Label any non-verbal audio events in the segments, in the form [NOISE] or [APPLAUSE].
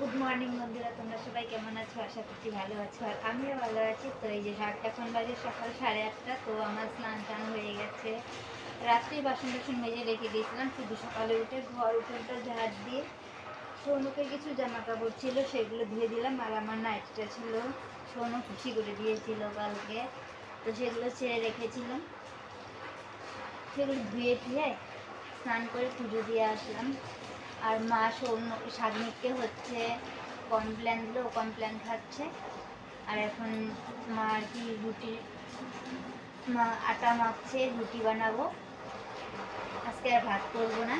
Good morning বন্ধুরা, তোমরা সবাই কেমন আছো? আশা করছি ভালো আছো। আর আমিও ভালো আছি। তো এই যে এখন বাজে সকাল সাড়ে আটটা, তো আমার স্নান টান হয়ে গেছে। রাত্রেই বাসন টাসন মেজে রেখে দিয়েছিলাম। শুধু সকালে উঠে ঘর উঠোনটা ঝাড় দিয়ে সোনুকে কিছু জামা কাপড় ছিল, সেগুলো ধুয়ে দিলাম। আর আমার নাইটটা ছিল, সোনু খুশি করে দিয়েছিল কালকে। তো সেগুলো ছেড়ে রেখেছিলাম। সেগুলো ধুয়ে ধুয়ে স্নান করে পুজো দিয়ে আসলাম। আর মা সৌন্য সাগনিককে হচ্ছে কমপ্ল্যান দিল, ও কমপ্ল্যান খাচ্ছে। আর এখন মা আর কি রুটি, মা আটা মাখছে, রুটি বানাবো। আজকে আর ভাত করব না।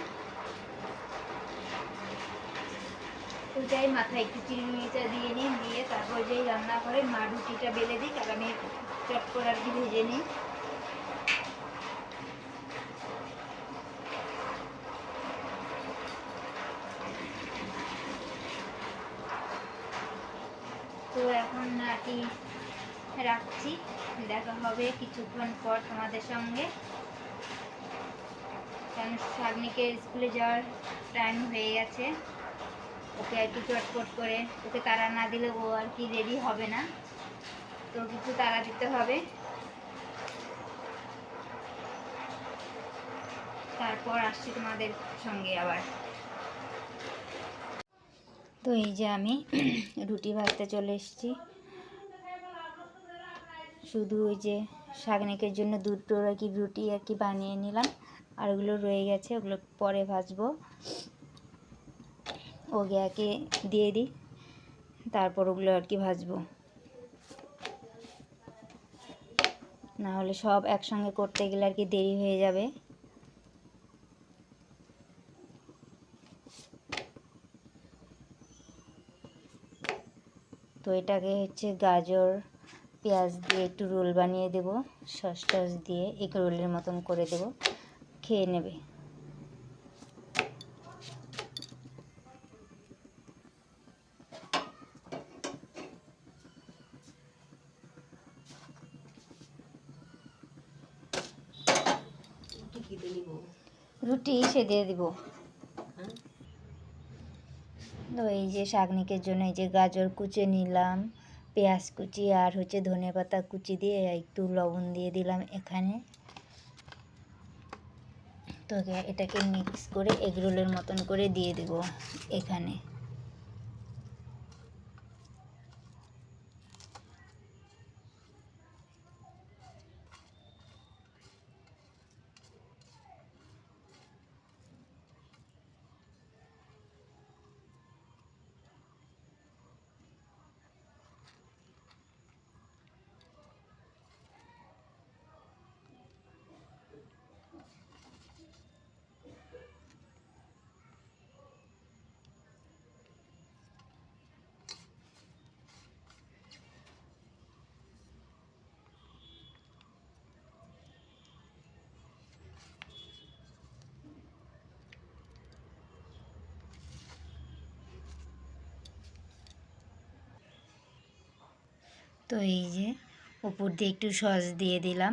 ওইটাই মাথায় একটু চিরুনিটা দিয়ে নিই, দিয়ে তারপর যেই রান্না করে মা রুটিটা বেলে দিই আর আমি চট করে আর কি ভেজে নিই। তো এখন আর কি রাখছি। দেখা হবে কিছুক্ষণ পর তোমাদের সঙ্গে। কারণ শাগনিকের স্কুলে যাওয়ার টাইম হয়ে গেছে। ওকে একটু চটপট করে, ওকে তারা না দিলে ও আর কি রেডি হবে না। তো কিছু তারা দিতে হবে। তারপর আসছি তোমাদের সঙ্গে আবার। তো এই যে আমি রুটি ভাজতে চলে এসেছি। শুধু ওই যে শাগনিকের জন্য দুটো আর কি রুটি আর কি বানিয়ে নিলাম। আর ওগুলো রয়ে গেছে, ওগুলো পরে ভাজবো। ও গ্যাকে দিয়ে দিই, তারপর ওগুলো আর কি ভাজবো। না হলে সব একসঙ্গে করতে গেলে আর কি দেরি হয়ে যাবে। তো এটাকে হচ্ছে গাজর পেঁয়াজ দিয়ে একটু রোল বানিয়ে দেব সস টস দিয়ে এগ রোলের মতন করে দেব খেয়ে নেবে। রুটি সেদিয়ে দিব। তো এই যে শাকনিকের জন্য এই যে গাজর কুচে নিলাম, পেঁয়াজ কুচি আর হচ্ছে ধনে পাতা কুচি দিয়ে একটু লবণ দিয়ে দিলাম এখানে। তো এটাকে মিক্স করে এগরোলের মতন করে দিয়ে দেব এখানে। তো এই যে উপর দিয়ে একটু সস দিয়ে দিলাম।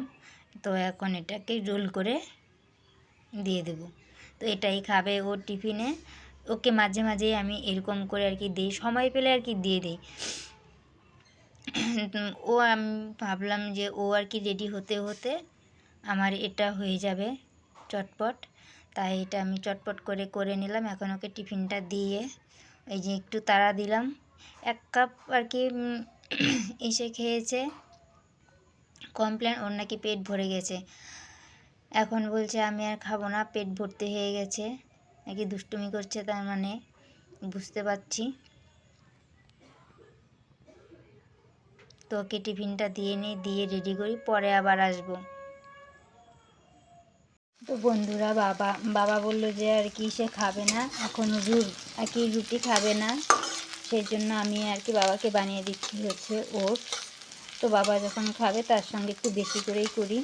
তো এখন এটাকে রোল করে দিয়ে দেব। তো এটাই খাবে ও টিফিনে। ওকে মাঝে মাঝে আমি এরকম করে আর কি দিই। সময় পেলে আর কি দিয়ে দিই। ও আমি ভাবলাম যে ও আর কি রেডি হতে হতে আমার এটা হয়ে যাবে চটপট। তাই এটা আমি চটপট করে করে নিলাম। এখন ওকে টিফিনটা দিয়ে এই যে একটু তাড়া দিলাম। এক কাপ আর কি [CLEARS THROAT] এসে খেয়েছে। কমপ্লেন ওর নাকি পেট ভরে গেছে। এখন বলছে, আমি আর খাব না, পেট ভর্তি হয়ে গেছে। নাকি দুষ্টুমি করছে তার মানে বুঝতে পারছি। তো ওকে টিফিনটা দিয়ে নিই দিয়ে রেডি করি, পরে আবার আসব। তো বন্ধুরা, বাবা বাবা বলল যে আর কি সে খাবে না, এখন রু আর কি রুটি খাবে না। সেই জন্য আমি আর কি বাবাকে বানিয়ে দিচ্ছি হচ্ছে ওটস। তো বাবা যখন খাবে তার সঙ্গে একটু বেশি করেই করি।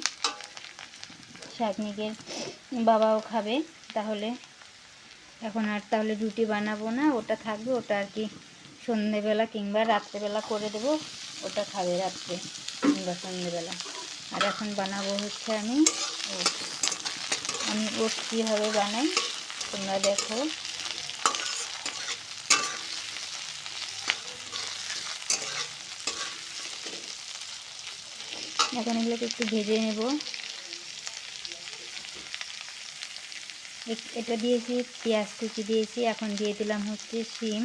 শাকনিকের বাবাও খাবে, তাহলে এখন আর তাহলে রুটি বানাবো না, ওটা থাকবে, ওটা আর কি সন্ধেবেলা কিংবা রাত্রেবেলা করে দেব, ওটা খাবে রাত্রে কিংবা সন্ধেবেলা। আর এখন বানাবো হচ্ছে আমি ওটস। আমি ওটস কীভাবে বানাই, তোমরা দেখো। এখন এগুলোকে একটু ভেজে নেব। এটা দিয়েছি, পেঁয়াজ কুচি দিয়েছি, এখন দিয়ে দিলাম হচ্ছে শিম।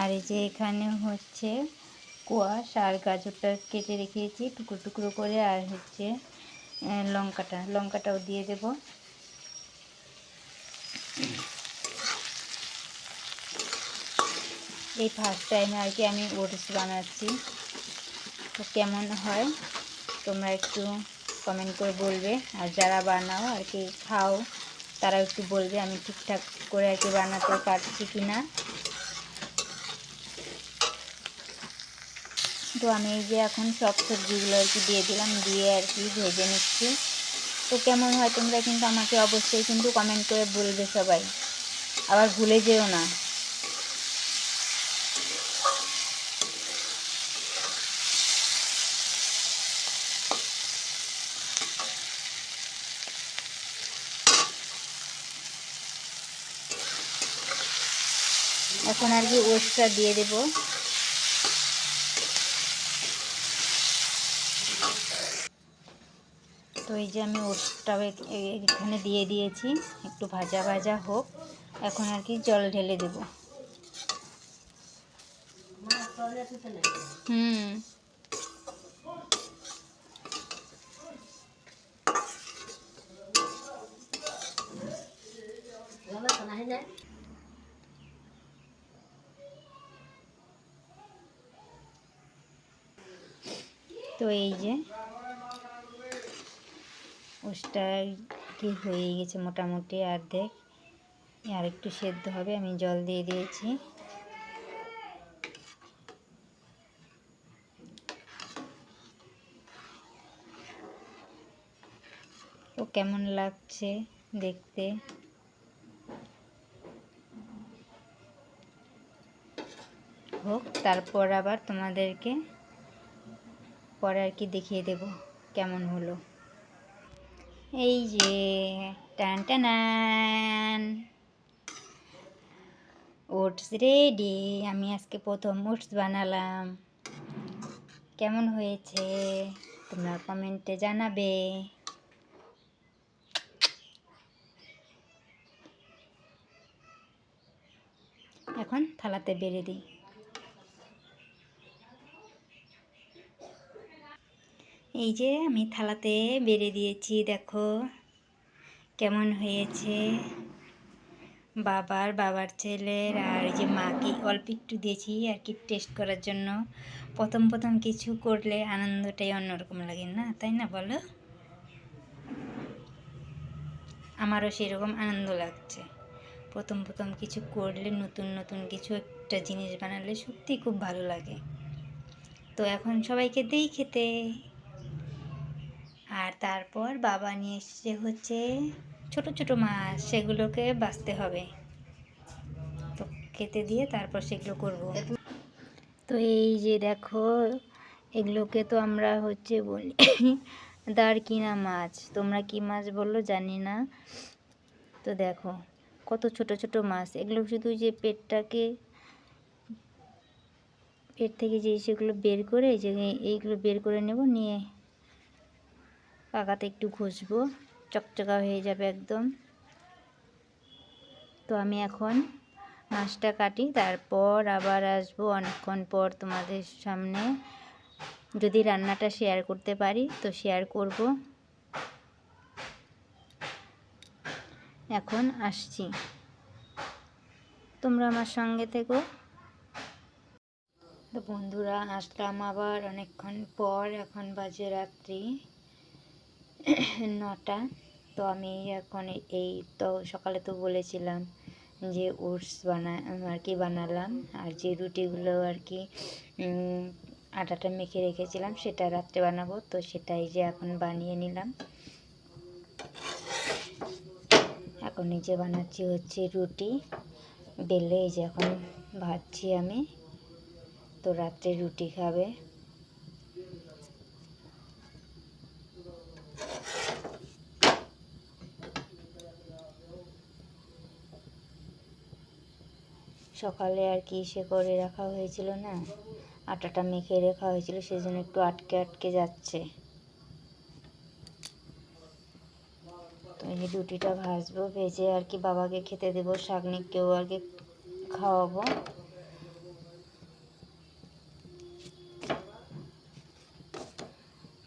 আর এই যে এখানে হচ্ছে কোয়াশ আর গাজরটা কেটে রেখেছি টুকরো টুকরো করে, আর হচ্ছে লঙ্কাটা। লঙ্কাটাও দিয়ে দেব। এই ফার্স্ট টাইমে আর কি আমি ওটস বানাচ্ছি। তো কেমন হয়? তোমরা একটু কমেন্ট করে বলবে। আর যারা বানাও আর কি খাও তারা একটু বলবে আমি ঠিকঠাক করে আর কি বানাতে পারছি কি না তো আমি এই যে এখন সব সবজিগুলো আর কি দিয়ে দিলাম, দিয়ে আর কি ভেজে নিচ্ছি। তো কেমন হয় তোমরা কিন্তু আমাকে অবশ্যই কিন্তু কমেন্ট করে বলবে সবাই। আবার ভুলে যেও না। এখন আর কি ওটসটা দিয়ে দেব। তো এই যে আমি এ- এখানে দিয়ে দিয়েছি, একটু ভাজা ভাজা হোক, এখন আর কি জল ঢেলে দেব। হুম। তো এই যে ওষটা কি হয়ে গেছে মোটামুটি অর্ধেক। আর একটু সেদ্ধ হবে, আমি জল দিয়ে দিয়েছি। ও কেমন লাগছে দেখতে? হোক, তারপর আবার তোমাদেরকে পরে আর কি দেখিয়ে দেব কেমন হলো। এই যে, টান টানান। ওটস রেডি, আমি আজকে প্রথম ওটস বানালাম। কেমন হয়েছে? তোমরা কমেন্টে জানাবে। এখন থালাতে বেড়ে দিই। এই যে আমি থালাতে বেড়ে দিয়েছি, দেখো। কেমন হয়েছে? বাবার বাবার ছেলের আর এই যে মাকে অল্প একটু দিয়েছি আর কি টেস্ট করার জন্য। প্রথম প্রথম কিছু করলে আনন্দটাই অন্যরকম লাগে না, তাই না বলো? আমারও সেরকম আনন্দ লাগছে। প্রথম প্রথম কিছু করলে নতুন নতুন কিছু একটা জিনিস বানালে সত্যিই খুব ভালো লাগে। তো এখন সবাইকে দেই খেতে। আর তারপর বাবা নিয়ে এসছে হচ্ছে ছোট ছোট মাছ, সেগুলোকে বাঁচতে হবে। তো খেতে দিয়ে তারপর সেগুলো করব। তো এই যে দেখো, এগুলোকে তো আমরা হচ্ছে বলি [COUGHS] দারকিনা মাছ। তোমরা কি মাছ বলল জানি না। তো দেখো, কত ছোট ছোট মাছ। এগুলো শুধু যে পেটটাকে, পেট থেকে যে সেগুলো বের করে, যে এইগুলো বের করে নেব, নিয়ে পাকাতে একটু ঘষবো। চকচকা হয়ে যাবে একদম। তো আমি এখন মাছটা কাটি, তারপর আবার আসব অনেকক্ষণ পর তোমাদের সামনে। যদি রান্নাটা শেয়ার করতে পারি, তো শেয়ার করব। এখন আসছি। তোমরা আমার সঙ্গে থেকো। তো বন্ধুরা, আসলাম আবার অনেকক্ষণ পর, এখন বাজে রাত্রি। নটা। তো আমি এখন এই তো সকালে তো বলেছিলাম যে ওটস বানা আর কি বানালাম। আর যে রুটিগুলো আর কি আটাটা মেখে রেখেছিলাম সেটা রাত্রে বানাবো। তো সেটাই যে এখন বানিয়ে নিলাম। এখন নিজে বানাচ্ছি হচ্ছে রুটি। বেলে এই যে এখন ভাজছি আমি। তো রাত্রে রুটি খাবে। সকালে আর কি সে করে রাখা হয়েছিল না? আটাটা মেখে রাখা হয়েছিল সেই জন্য একটু আটকে আটকে যাচ্ছে। তো এই রুটিটা ভাজবো, ভেজে আর কি বাবাকে খেতে দেবো, শাকনিককেও আর কি খাওয়াবো।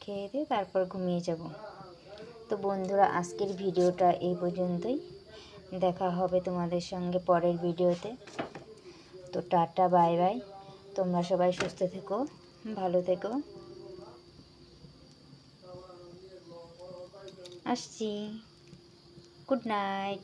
খেয়ে দিয়ে তারপর ঘুমিয়ে যাব। তো বন্ধুরা, আজকের ভিডিওটা এই পর্যন্তই। দেখা হবে তোমাদের সঙ্গে পরের ভিডিওতে। তো টাটা বাই বাই। তোমরা সবাই সুস্থ থেকো ভালো থেকো। আসছি। Good night.